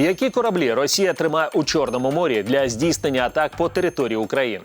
Які кораблі Росія тримає у Чорному морі для здійснення атак по території України?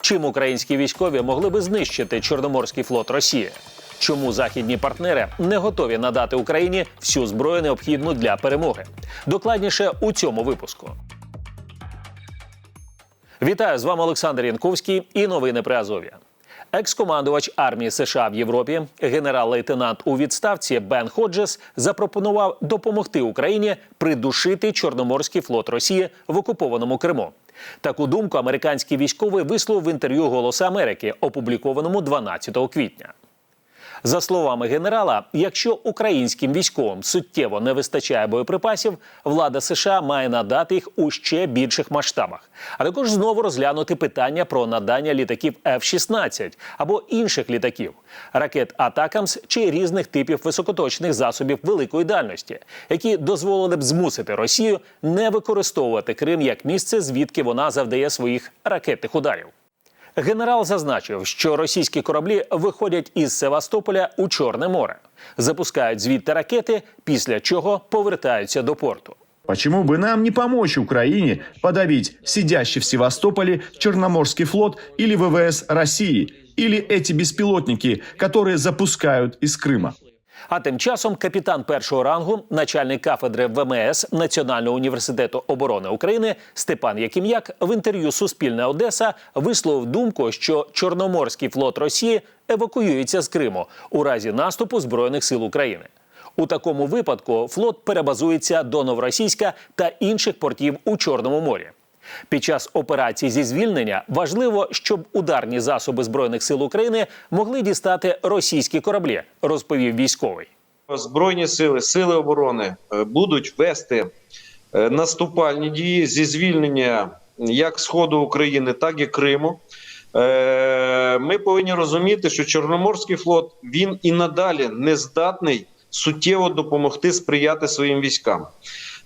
Чим українські військові могли би знищити Чорноморський флот Росії? Чому західні партнери не готові надати Україні всю зброю необхідну для перемоги? Докладніше у цьому випуску. Вітаю з вами Олександр Янковський і новини при Азові. Екс-командувач армії США в Європі, генерал-лейтенант у відставці Бен Ходжес запропонував допомогти Україні придушити Чорноморський флот Росії в окупованому Криму. Таку думку американський військовий висловив в інтерв'ю «Голос Америки, опублікованому 12 квітня. За словами генерала, якщо українським військовим суттєво не вистачає боєприпасів, влада США має надати їх у ще більших масштабах, а також знову розглянути питання про надання літаків F-16 або інших літаків, ракет Атакамс чи різних типів високоточних засобів великої дальності, які дозволили б змусити Росію не використовувати Крим як місце, звідки вона завдає своїх ракетних ударів. Генерал зазначив, що російські кораблі виходять із Севастополя у Чорне море, запускають звідти ракети, після чого повертаються до порту. Почему бы нам не помочь Украине подавить сидящий в Севастополе Черноморский флот или ВВС России, или эти беспилотники, которые запускают из Крыма? А тим часом капітан першого рангу, начальник кафедри ВМС Національного університету оборони України Степан Яким'як в інтерв'ю Суспільне Одеса висловив думку, що Чорноморський флот Росії евакуюється з Криму у разі наступу збройних сил України. У такому випадку флот перебазується до Новоросійська та інших портів у Чорному морі. Під час операції зі звільнення важливо, щоб ударні засоби збройних сил України могли дістати російські кораблі, розповів військовий. Збройні сили, сили оборони е, будуть вести е, наступальні дії зі звільнення як сходу України, так і Криму. Е, Ми повинні розуміти, що Чорноморський флот він і надалі не здатний суттєво допомогти сприяти своїм військам.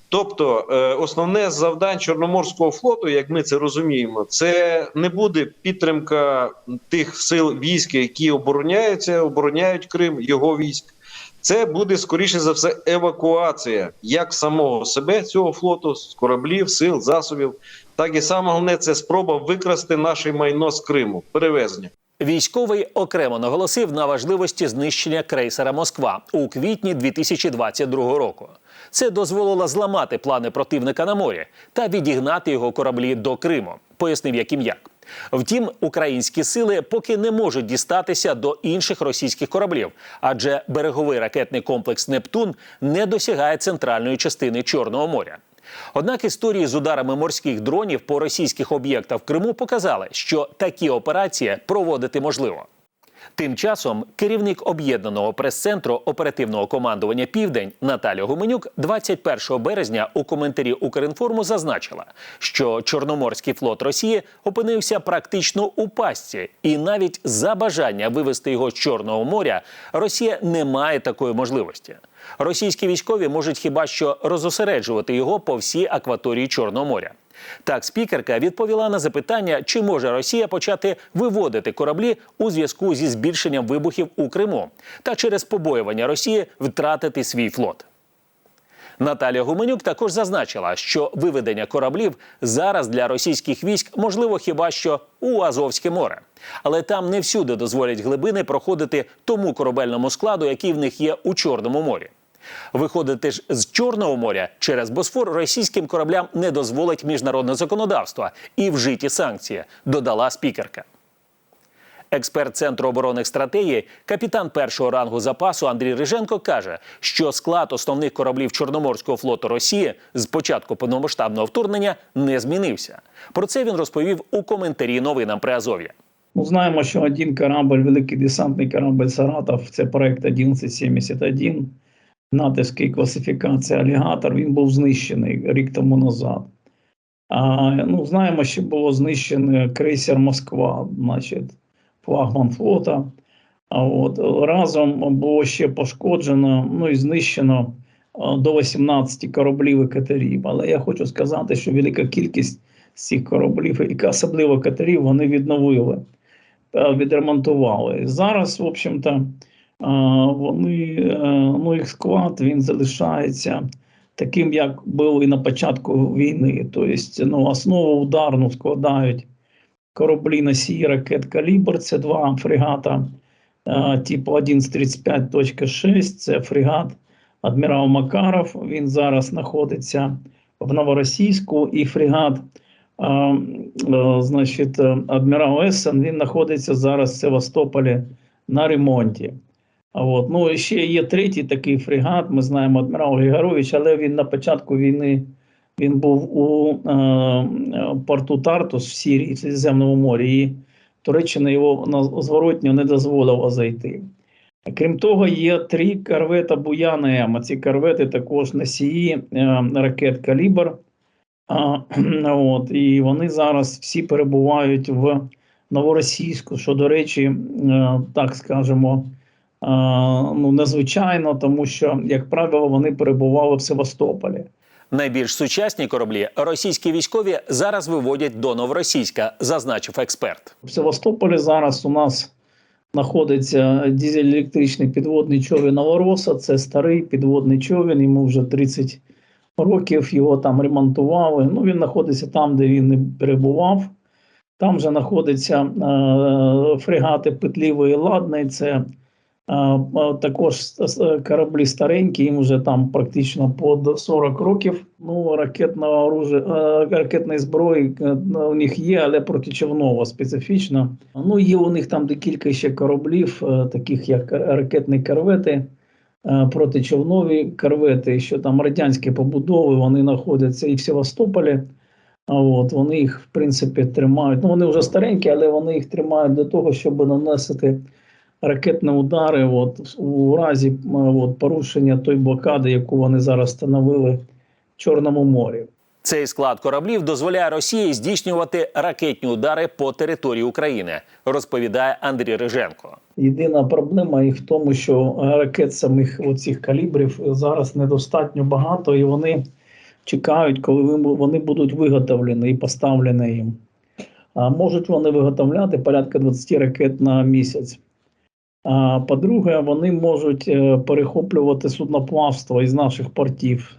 Тобто, е, основне з завдань Чорноморського флоту, як ми це розуміємо, це не буде підтримка тих сил військ, які обороняються, обороняють Крим, його військ. Це буде скоріше за все евакуація як самого себе цього флоту з кораблів, сил, засобів, так і саме головне це спроба викрасти наше майно з Криму, перевезення. Військовий окремо наголосив на важливості знищення крейсера Москва у квітні 2022 року. Це дозволило зламати плани противника на морі та відігнати його кораблі до Криму, пояснив Яким'як. Втім, українські сили поки не можуть дістатися до інших російських кораблів, адже береговий ракетний комплекс Нептун не досягає центральної частини Чорного моря. Однак історії з ударами морських дронів по російських об'єктах в Криму показали, що такі операції проводити можливо. Тим часом керівник об'єднаного прес-центру оперативного командування Південь Наталя Гуменюк 21 березня у коментарі Укрінформу зазначила, що Чорноморський флот Росії опинився практично у пастці, і навіть за бажання вивести його з Чорного моря Росія не має такої можливості. Російські військові можуть хіба що розосереджувати його по всій акваторії Чорного моря. Так, спікерка відповіла на запитання, чи може Росія почати виводити кораблі у зв'язку зі збільшенням вибухів у Криму та через побоювання Росії втратити свій флот. Наталія Гуменюк також зазначила, що виведення кораблів зараз для російських військ можливо хіба що у Азовське море, але там не всюди дозволять глибини проходити тому корабельному складу, який в них є у Чорному морі. Виходити ж з Чорного моря через Босфор російським кораблям не дозволить міжнародне законодавство і вжиті санкції, додала спікерка. Експерт Центру оборонних стратегій, капітан першого рангу запасу Андрій Риженко каже, що склад основних кораблів Чорноморського флоту Росії з початку повномасштабного вторгнення не змінився. Про це він розповів у коментарі новинам при Азов'я. Ну, знаємо, що один корабль, великий десантний корабль Саратов, це проект 1171, натовський класифікація алігатор, він був знищений рік тому назад. А, ну, знаємо, що було знищено крейсер Москва, значить, флагман флота. А от разом було ще пошкоджено, ну і знищено до 18 кораблів і катерів. Але я хочу сказати, що велика кількість з цих кораблів, і особливо катерів, вони відновили відремонтували. Зараз, в общем-то, вони, е, ну, їх склад він залишається таким, як було і на початку війни. Тобто, ну, основу ударну складають кораблі носії ракет Калібр, це два фрегата е, типу 1135.6, це фрегат Адмірал Макаров. Він зараз знаходиться в Новоросійську, і фрегат, е, е, значить, Адмірал Ессен, він знаходиться зараз в Севастополі на ремонті. От. Ну, ще є третій такий фрегат, ми знаємо адмірал Григорович, але він на початку війни він був у е, порту Тартус в Сірії, в Середземному морі, і Туреччина його на зворотньо не дозволила зайти. Крім того, є три корвета Буяна М. Ці корвети також носії е, ракет Калібр. А, от, і вони зараз всі перебувають в Новоросійську, що, до речі, е, так скажемо, ну, незвичайно, тому що, як правило, вони перебували в Севастополі. Найбільш сучасні кораблі російські військові зараз виводять до Новоросійська, зазначив експерт. В Севастополі зараз у нас знаходиться дизель-електричний підводний човен Новороса. Це старий підводний човен, йому вже 30 років його там ремонтували. Ну, він знаходиться там, де він і перебував. Там же знаходяться е, фрегати Петлівий і Ладний. Це також кораблі старенькі, їм вже там практично по 40 років. Ну, ракетне оружие, е, ракетної зброї е, у них є, але протичовнова специфічна. Ну, є у них там декілька ще кораблів, е, таких як ракетні корвети, е, протичовнові корвети, що там радянські побудови, вони знаходяться і в Севастополі. От вони їх в принципі тримають. Ну вони вже старенькі, але вони їх тримають для того, щоб наносити ракетні удари. От у разі от, порушення той блокади, яку вони зараз встановили в Чорному морі. Цей склад кораблів дозволяє Росії здійснювати ракетні удари по території України, розповідає Андрій Риженко. Єдина проблема їх в тому, що е, ракет самих оцих калібрів зараз недостатньо багато, і вони чекають, коли вони будуть виготовлені і поставлені їм. А можуть вони виготовляти порядка 20 ракет на місяць. По-друге, вони можуть е, перехоплювати судноплавство із наших портів.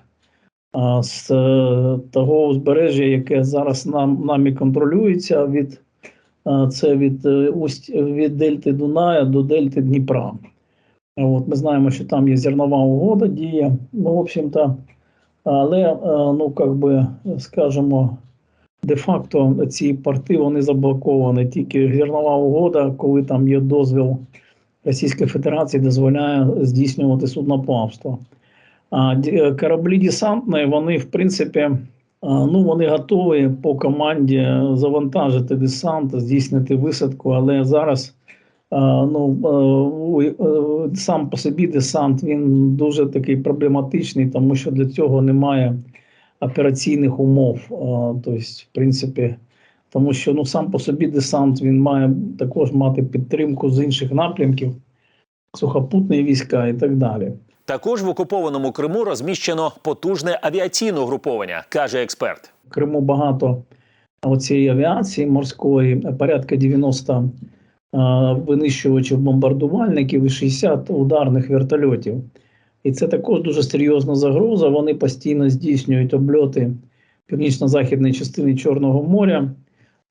З е, того узбережжя, яке зараз нам, нами контролюється від Це від е, від Дельти Дуная до Дельти Дніпра. От, ми знаємо, що там є зернова угода діє. Ну, в общем-то, але, е, ну, как би, скажемо, де-факто ці порти вони заблоковані. Тільки зернова угода, коли там є дозвіл Російської Федерації, дозволяє здійснювати судноплавство. А кораблі десантні, вони, в принципі, Ну, вони готові по команді завантажити десант, здійснити висадку, але зараз ну, е, е, сам по собі десант він дуже такий проблематичний, тому що для цього немає операційних умов. Тобто, в принципі, тому що ну, сам по собі десант він має також мати підтримку з інших напрямків, сухопутні війська і так далі. Також в окупованому Криму розміщено потужне авіаційне угруповання, каже експерт. В Криму багато цієї авіації морської, порядка 90 е, винищувачів бомбардувальників і 60 ударних вертольотів. І це також дуже серйозна загроза. Вони постійно здійснюють обльоти північно-західної частини Чорного моря.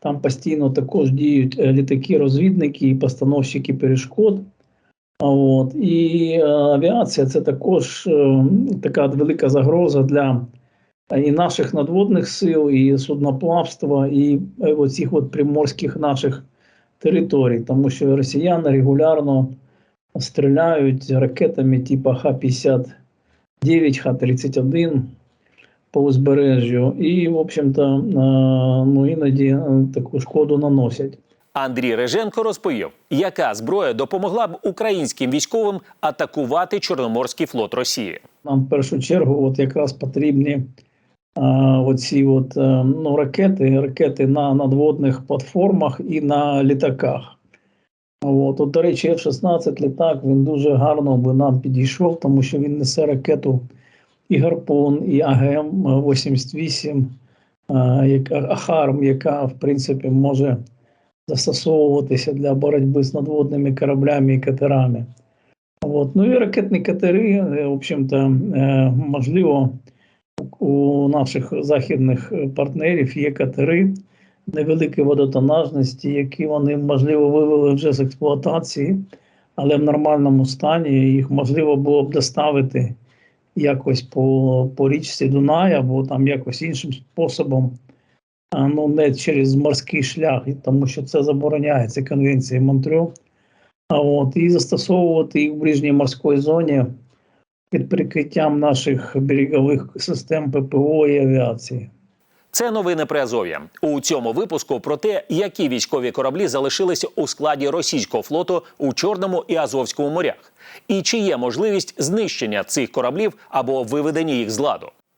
Там постійно також діють е, літаки-розвідники і постановщики перешкод. От. І е, авіація це також е, така велика загроза для і наших надводних сил, і судноплавства, і оцих от приморських наших територій, тому що росіяни регулярно стріляють ракетами типу Х-59, Х-31 по узбережжю, і, в общем-то, е, ну, іноді е, таку шкоду наносять. Андрій Реженко розповів, яка зброя допомогла б українським військовим атакувати Чорноморський флот Росії. Нам в першу чергу от якраз потрібні а, оці от, е, ну, ракети, ракети на надводних платформах і на літаках. От, от, до речі, F-16 літак він дуже гарно би нам підійшов, тому що він несе ракету і Гарпун, і АГМ-88, а, Ахарм, яка в принципі може застосовуватися для боротьби з надводними кораблями і катерами. От. Ну і ракетні катери, е, в общем-то, е, можливо, у наших західних е, партнерів є катери невеликої водотонажності, які вони, можливо, вивели вже з експлуатації, але в нормальному стані їх можливо було б доставити якось по, по річці Дунай або там якось іншим способом, ну не через морський шлях, тому що це забороняється Конвенцією Монтрю. А от і застосовувати їх в ближній морській зоні під прикриттям наших берегових систем ППО і авіації. Це новини при Азов'я. У цьому випуску про те, які військові кораблі залишились у складі російського флоту у Чорному і Азовському морях, і чи є можливість знищення цих кораблів або виведення їх з ладу.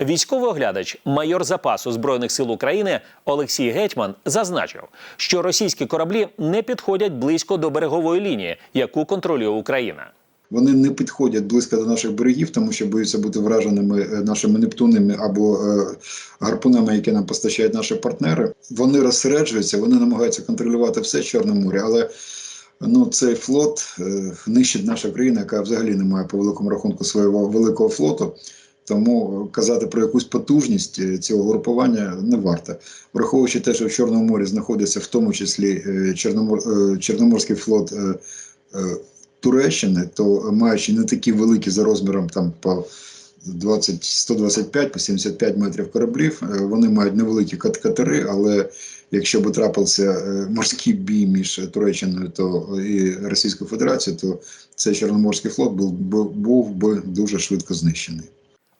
Військовий оглядач, майор запасу збройних сил України Олексій Гетьман зазначив, що російські кораблі не підходять близько до берегової лінії, яку контролює Україна. Вони не підходять близько до наших берегів, тому що боються бути враженими е, нашими нептунами або е, гарпунами, які нам постачають наші партнери. Вони розсереджуються, вони намагаються контролювати все Чорне море, але ну цей флот е, нищить наша країна, яка взагалі не має по великому рахунку свого великого флоту. Тому казати про якусь потужність е, цього групування не варто, враховуючи те, що в Чорному морі знаходиться в тому числі е, Чорномор, е, Чорноморський флот Туреччини, то маючи не такі великі за розміром там по 20, 125 по 75 метрів кораблів, вони мають невеликі кат- катери, але якщо б трапився морський бій між Туреччиною то і Російською Федерацією, то цей Чорноморський флот був, був би дуже швидко знищений.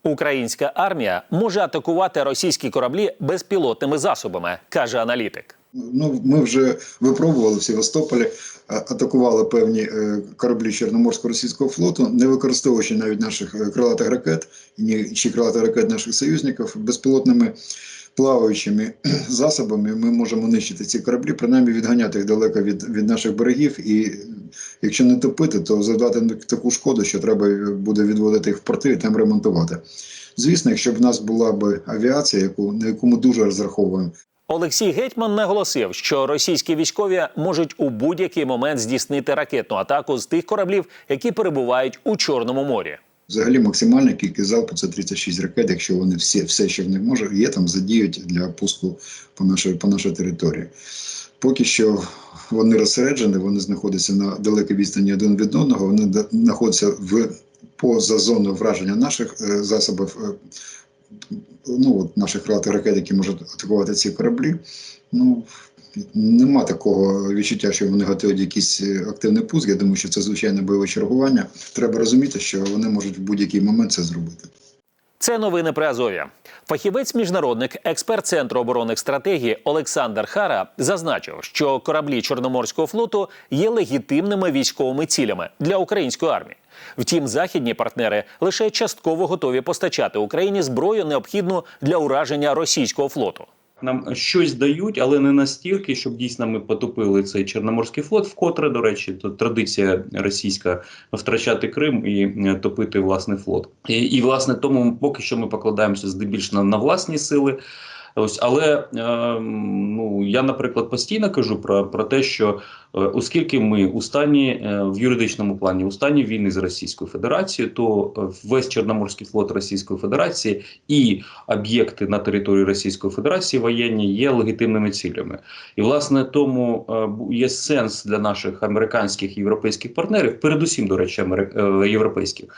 Українська армія може атакувати російські кораблі безпілотними засобами, каже аналітик. Ну, ми вже випробували в Севастополі, атакували певні е, кораблі Чорноморського російського флоту, не використовуючи навіть наших е, крилатих ракет ні чи крилатих ракет наших союзників безпілотними плаваючими засобами. Ми можемо нищити ці кораблі, принаймні відганяти їх далеко від, від наших берегів. І якщо не топити, то завдати таку шкоду, що треба буде відводити їх в порти і там ремонтувати. Звісно, якщо б в нас була б авіація, яку на яку ми дуже розраховуємо. Олексій Гетьман наголосив, що російські військові можуть у будь-який момент здійснити ракетну атаку з тих кораблів, які перебувають у Чорному морі. Взагалі максимальна кількість залпу це 36 ракет, якщо вони всі, все, що в них може, є там задіють для пуску по нашій, по нашій території. Поки що вони розсереджені, вони знаходяться на далекій відстані один від одного, вони знаходяться в поза зоною враження наших е, засобів, е, ну от наших ракет, які можуть атакувати ці кораблі. Ну нема такого відчуття, що вони готують якийсь е, активний пуск. Я думаю, що це звичайне бойове чергування. Треба розуміти, що вони можуть в будь-який момент це зробити. Це новини при Азов'я. Фахівець міжнародник, експерт центру оборонних стратегій Олександр Хара зазначив, що кораблі Чорноморського флоту є легітимними військовими цілями для української армії. Втім, західні партнери лише частково готові постачати Україні зброю необхідну для ураження російського флоту. Нам щось дають, але не настільки, щоб дійсно ми потопили цей Чорноморський флот. Вкотре, до речі, то традиція російська втрачати Крим і е, топити власний флот. І, і власне тому поки що ми покладаємося здебільшого на, на власні сили. Ось, але е, ну я, наприклад, постійно кажу про, про те, що е, оскільки ми у стані е, в юридичному плані у стані війни з Російською Федерацією, то е, весь Чорноморський флот Російської Федерації і об'єкти на території Російської Федерації воєнні є легітимними цілями. І власне тому е, є сенс для наших американських і європейських партнерів, передусім, до речі, амери- е, європейських,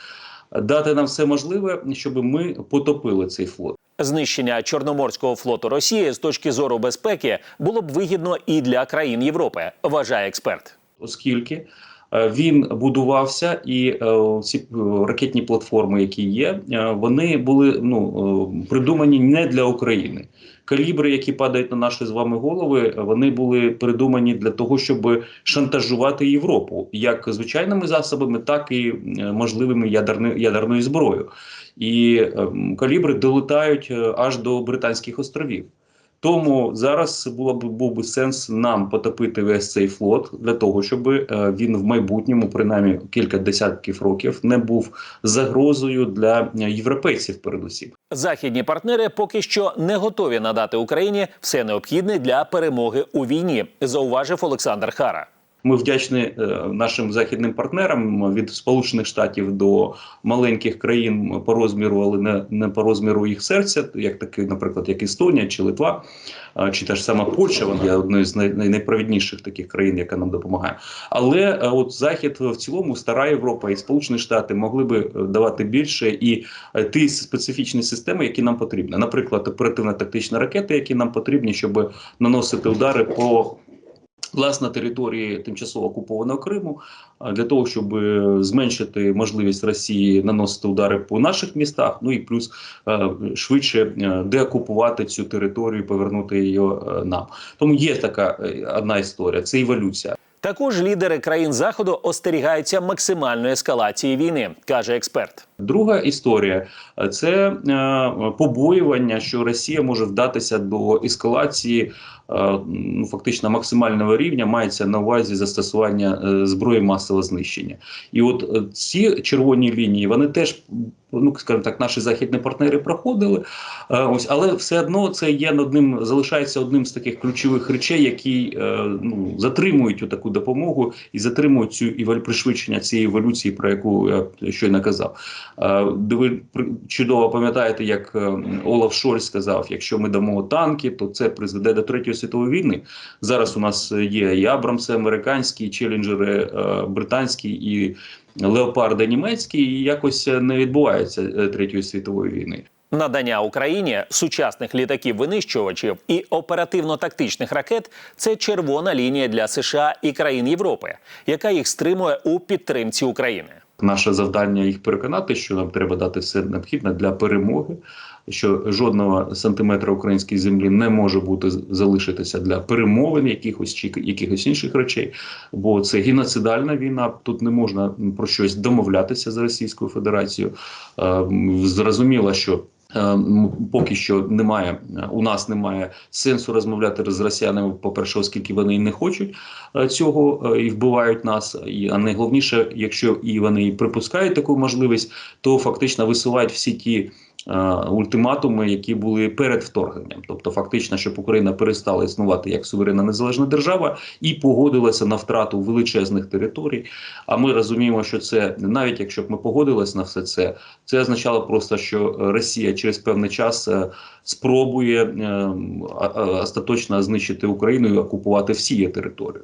дати нам все можливе, щоб ми потопили цей флот. Знищення Чорноморського флоту Росії з точки зору безпеки було б вигідно і для країн Європи, вважає експерт. оскільки він будувався, і е, ці е, ракетні платформи, які є, е, вони були ну е, придумані не для України. Калібри, які падають на наші з вами голови, вони були придумані для того, щоб шантажувати Європу як звичайними засобами, так і е, можливими ядерною ядерною зброєю. І е, калібри долетають е, аж до Британських островів. Тому зараз було б був би сенс нам потопити весь цей флот для того, щоб е, він в майбутньому, принаймні кілька десятків років, не був загрозою для е, європейців, передусім. Західні партнери поки що не готові надати Україні все необхідне для перемоги у війні, зауважив Олександр Хара. Ми вдячні е, нашим західним партнерам від Сполучених Штатів до маленьких країн по розміру, але не, не по розміру їх серця, як таки, наприклад, як Естонія чи Литва, е, чи та ж сама Польща, вона є одною з най, най- найпровідніших таких країн, яка нам допомагає. Але е, от Захід в цілому, стара Європа і Сполучені Штати могли би давати більше і ті специфічні системи, які нам потрібні. Наприклад, оперативно-тактичні ракети, які нам потрібні, щоб наносити удари по власне території тимчасово окупованого Криму для того, щоб е, зменшити можливість Росії наносити удари по наших містах. Ну і плюс е, швидше е, деокупувати цю територію, повернути її нам. Тому є така одна історія. Це еволюція. Також лідери країн заходу остерігаються максимальної ескалації війни, каже експерт. Друга історія це побоювання, що Росія може вдатися до ескалації ну, фактично максимального рівня, мається на увазі застосування е, зброї масового знищення. І от е, ці червоні лінії вони теж. Ну, скажімо так, наші західні партнери проходили. Е, ось, але все одно це є одним, залишається одним з таких ключових речей, які е, ну, затримують таку допомогу і затримують цю іваль- пришвидшення цієї еволюції, про яку я щойно казав. Е, ви чудово пам'ятаєте, як е, Олаф Шольц сказав: якщо ми дамо танки, то це призведе до третьої світової війни. Зараз у нас є і Абрамси американські, і челенджери е, британські і леопарди німецькі, і якось не відбувається е, третьої світової війни. Надання Україні сучасних літаків-винищувачів і оперативно-тактичних ракет це червона лінія для США і країн Європи, яка їх стримує у підтримці України. Наше завдання їх переконати, що нам треба дати все необхідне для перемоги. Що жодного сантиметра української землі не може бути залишитися для перемовин якихось чи якихось інших речей, бо це геноцидальна війна. Тут не можна про щось домовлятися з Російською Федерацією. Е, Зрозуміло, що поки що немає у нас немає сенсу розмовляти з росіянами. По перше, оскільки вони не хочуть е, цього е, і вбивають нас. А найголовніше, якщо і вони припускають таку можливість, то фактично висувають всі ті. Е, Ультиматуми, які були перед вторгненням, тобто фактично, щоб Україна перестала існувати як суверенна незалежна держава і погодилася на втрату величезних територій. А ми розуміємо, що це навіть якщо б ми погодилися на все це, це означало просто, що Росія через певний час е, спробує е, а- остаточно знищити Україну і окупувати всі її території.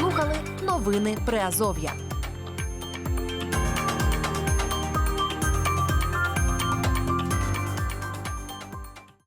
Слухали новини Приазов'я.